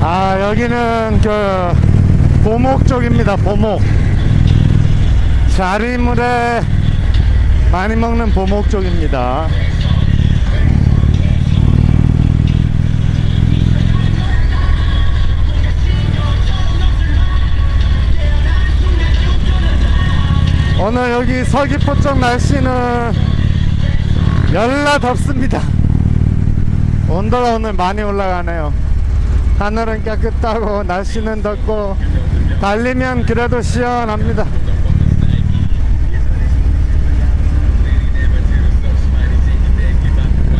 아 여기는 그 보목 쪽입니다 보목. 자리물에 많이 먹는 보목 쪽입니다. 오늘 여기 서귀포 쪽 날씨는 열나 덥습니다. 온도가 오늘 많이 올라가네요 하늘은 깨끗하고 날씨는 덥고 달리면 그래도 시원합니다.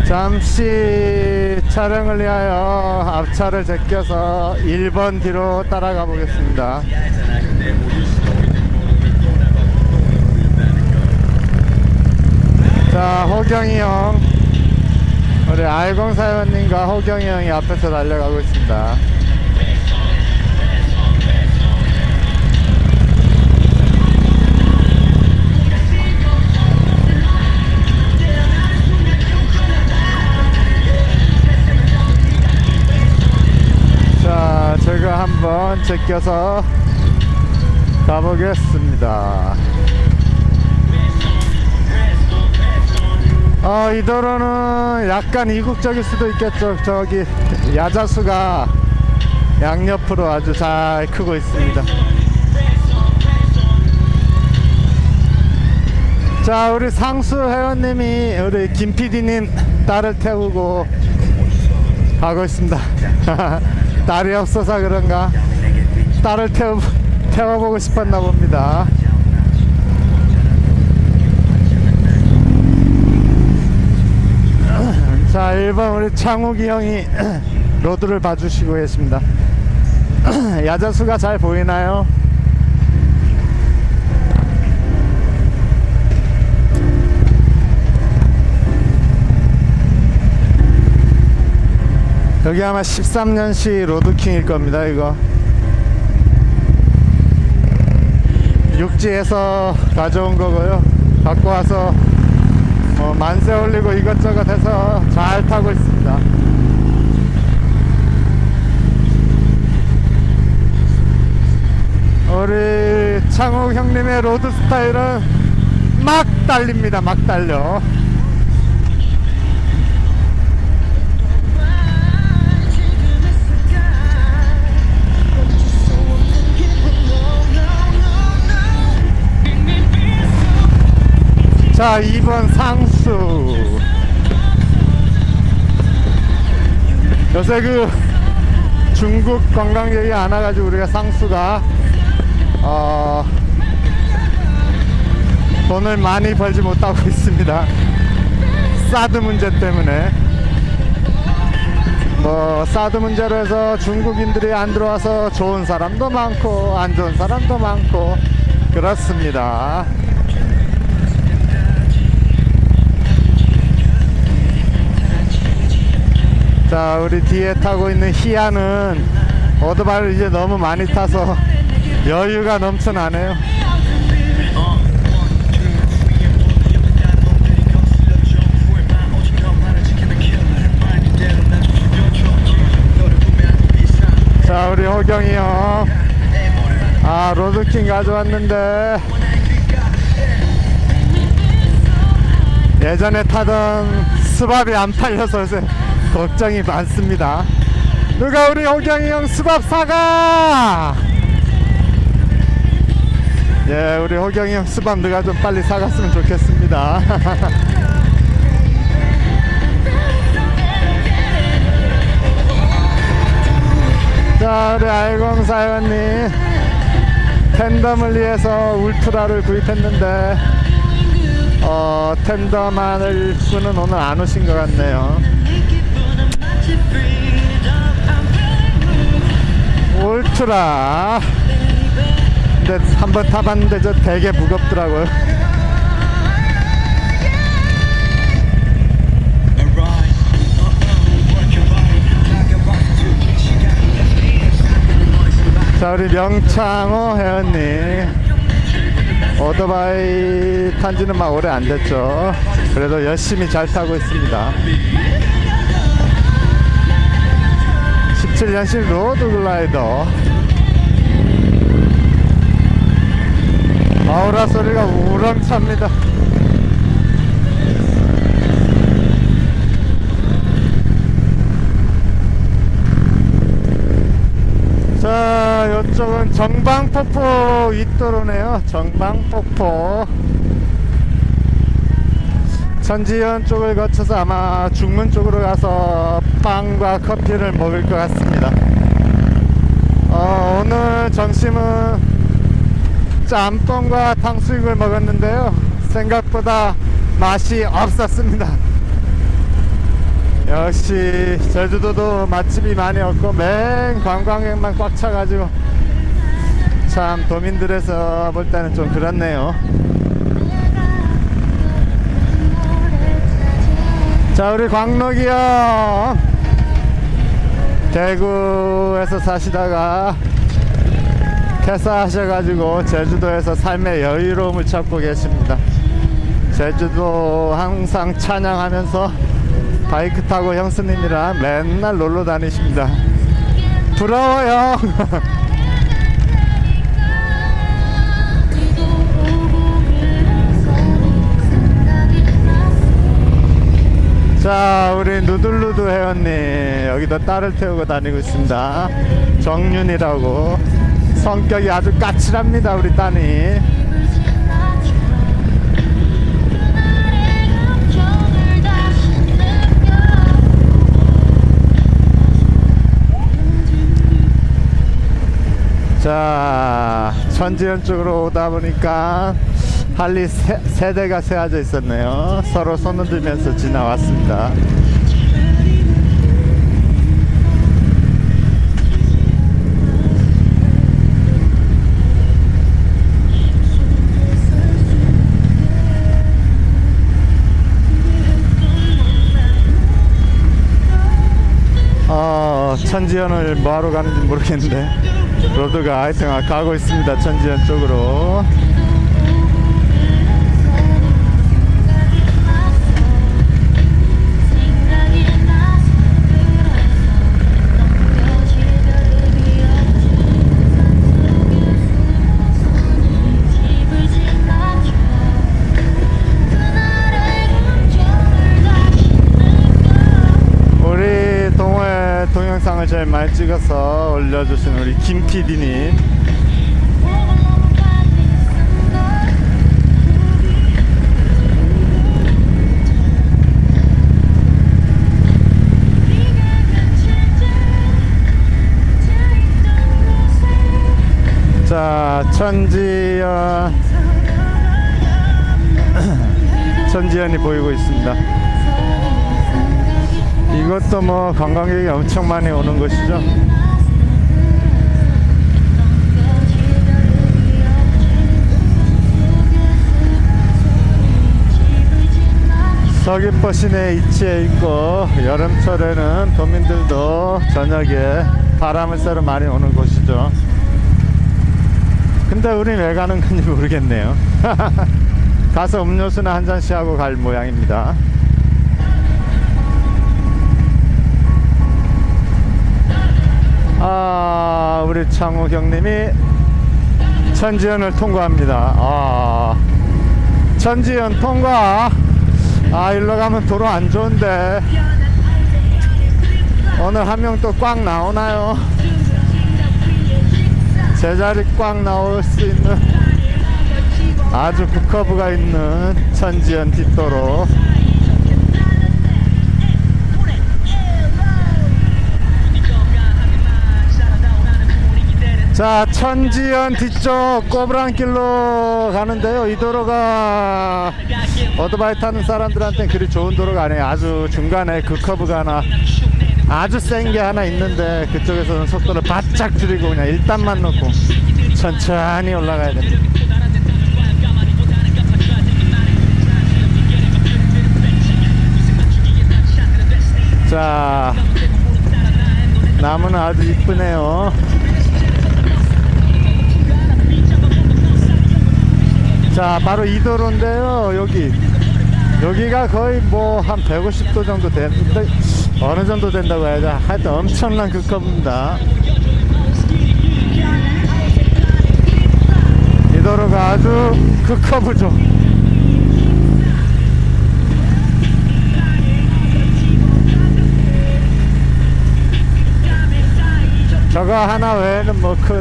잠시 촬영을 위하여 앞차를 제껴서 1번 뒤로 따라가 보겠습니다. 자 호경이 형 우리 알공 사원님과 호경이 형이 앞에서 달려가고 있습니다. 자 제가 한번 제껴서 가보겠습니다 어, 이 도로는 약간 이국적일 수도 있겠죠. 저기 야자수가 양옆으로 아주 잘 크고 있습니다. 자, 우리 상수 회원님이 우리 김 PD님 딸을 태우고 가고 있습니다. 딸이 없어서 그런가 딸을 태워, 태워보고 싶었나 봅니다. 자 1번 우리 창욱이 형이 로드를 봐주시고 계십니다. 야자수가 잘 보이나요? 여기 아마 13년식 로드킹일 겁니다 이거. 육지에서 가져온 거고요. 갖고 와서 어, 만세 올리고 이것저것 해서 잘 타고 있습니다. 우리 창욱 형님의 로드 스타일은 막 달립니다. 막 달려. 자 2번 상수. 요새 그 중국 관광객이 안 와가지고 우리가 상수가 어 돈을 많이 벌지 못하고 있습니다. 사드 문제 때문에. 뭐 사드 문제로 해서 중국인들이 안 들어와서 좋은 사람도 많고 안 좋은 사람도 많고 그렇습니다 자 우리 뒤에 타고 있는 희야는 오토바이를 이제 너무 많이 타서 여유가 넘쳐나네요. 자 우리 호경이 형아 로드킹 가져왔는데. 예전에 타던 스밥이 안 팔려서 요새 걱정이 많습니다. 누가 우리 호경이 형 수밥 사가? 예, 우리 호경이 형 수밥 누가 좀 빨리 사갔으면 좋겠습니다. 자, 우리 알공 사연님 팬덤을 위해서 울트라를 구입했는데 어, 텐더만을 분은 오늘 안 오신 것 같네요. 울트라. 근데 한번 타봤는데 저 되게 무겁더라고요. 자, 우리 명창호 회원님. 오토바이 탄지는 막 오래 안 됐죠. 그래도 열심히 잘 타고 있습니다. 2007년식 로드 글라이더. 아우라 소리가 우렁찹니다. 자 이쪽은 정방폭포 윗도로네요. 정방폭포 천지연 쪽을 거쳐서 아마 중문 쪽으로 가서 빵과 커피를 먹을 것 같습니다. 어, 오늘 점심은 짬뽕과 탕수육을 먹었는데요. 생각보다 맛이 없었습니다. 역시 제주도도 맛집이 많이 없고 맨 관광객만 꽉 차가지고 참 도민들에서 볼 때는 좀 그렇네요 자 우리 광록이 형 대구에서 사시다가 퇴사하셔가지고 제주도에서 삶의 여유로움을 찾고 계십니다. 제주도 항상 찬양하면서 바이크 타고 형수님이랑 맨날 놀러 다니십니다. 부러워요 자 우리 누들누드 회원님 여기도 딸을 태우고 다니고 있습니다. 정윤이라고. 성격이 아주 까칠합니다 우리 따님 자 천지연 쪽으로 오다 보니까 할리 세, 세 대가 세워져 있었네요. 서로 손을 들면서 지나왔습니다. 어, 천지연을 뭐하러 가는지 모르겠는데 로드가 하여튼 가고 있습니다. 천지연 쪽으로 제일 많이 찍어서 올려주신 우리 김 PD님. 자 천지연. 천지연이 보이고 있습니다 이것도 뭐 관광객이 엄청 많이 오는 곳이죠. 서귀포 시내 위치해 있고 여름철에는 도민들도 저녁에 바람을 쐬러 많이 오는 곳이죠. 근데 우린 왜 가는 건지 모르겠네요. 가서 음료수나 한 잔씩 하고 갈 모양입니다. 아, 우리 창우 형님이 천지연을 통과합니다. 아, 천지연 통과. 아, 일로 가면 도로 안 좋은데. 오늘 한 명 또 꽉 나오나요? 제자리 꽉 나올 수 있는 아주 북커브가 있는 천지연 뒷도로. 자 천지연 뒤쪽 꼬부랑길로 가는데요. 이 도로가 오토바이 타는 사람들한테는 그리 좋은 도로가 아니에요. 아주 중간에 그 커브가 하나 아주 센 게 하나 있는데 그쪽에서는 속도를 바짝 줄이고 그냥 일단만 놓고 천천히 올라가야 됩니다. 자 나무는 아주 이쁘네요 자 바로 이 도로인데요. 여기 여기가 거의 뭐 한 150도 정도 되는데 어느 정도 된다고 해야지 하여튼 엄청난 그 급커브입니다. 이 도로가 아주 그 급커브죠. 저거 하나 외에는 뭐 큰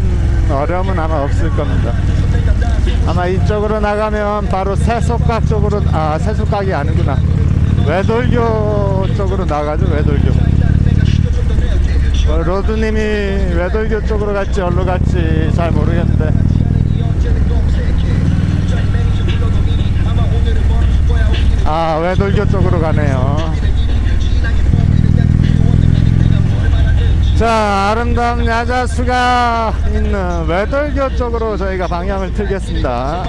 어려움은 아마 없을 겁니다. 아마 이쪽으로 나가면 바로 세속각 쪽으로 아 세속각이 아니구나 외돌교 쪽으로 나가죠 외돌교. 어, 로드님이 외돌교 쪽으로 갈지 어디로 갈지 잘 모르겠는데 아 외돌교 쪽으로 가네요. 자 아름다운 야자수가 있는 외돌교 쪽으로 저희가 방향을 틀겠습니다.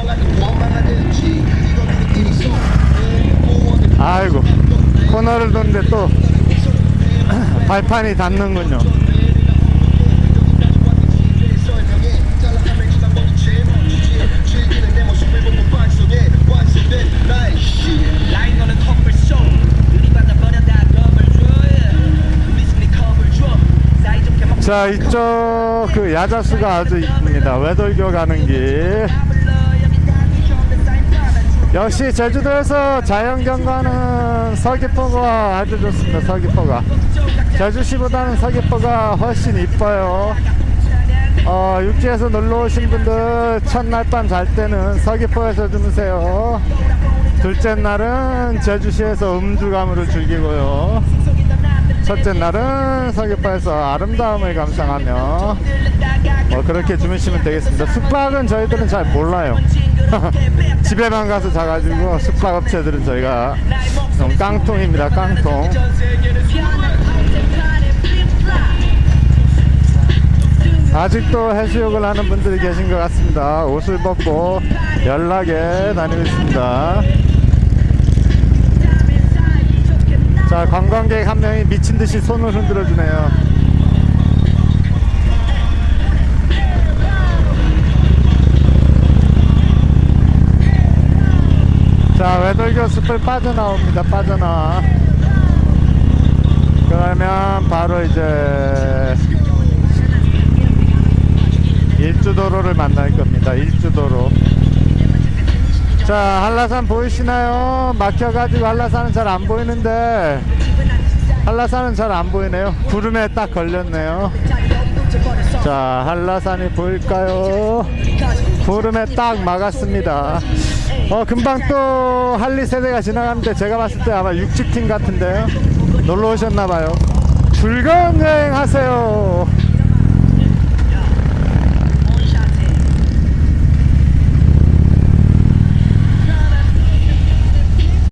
아이고 코너를 도는데 또 발판이 닿는군요 라이너는 컵을 쏘 들이받아 버려 다 겁을 줘 미스니 컵을 줘 사이좋게 먹 자 이쪽 그 야자수가 아주 이쁩니다. 외돌교 가는 길. 역시 제주도에서 자연경관은 서귀포가 아주 좋습니다 서귀포가. 제주시보다는 서귀포가 훨씬 이뻐요. 어, 육지에서 놀러 오신 분들 첫날 밤 잘 때는 서귀포에서 주무세요. 둘째 날은 제주시에서 음주가무를 즐기고요 첫째 날은 서귀포에서 아름다움을 감상하며 뭐 그렇게 주무시면 되겠습니다. 숙박은 저희들은 잘 몰라요. 집에만 가서 자가지고 숙박업체들은 저희가 좀 깡통입니다. 깡통. 아직도 해수욕을 하는 분들이 계신 것 같습니다. 옷을 벗고 연락에 다니고 있습니다 자 관광객 한 명이 미친 듯이 손을 흔들어 주네요. 자 외돌교 숲을 빠져나옵니다 빠져나와 그러면 바로 이제 일주도로를 만날 겁니다 일주도로 자 한라산 보이시나요? 막혀가지고 한라산은 잘 안 보이는데 한라산은 잘 안 보이네요. 구름에 딱 걸렸네요. 자 한라산이 보일까요? 구름에 딱 막았습니다. 어 금방 또 할리 세대가 지나가는데 제가 봤을 때 아마 육지팀 같은데요. 놀러 오셨나봐요. 즐거운 여행 하세요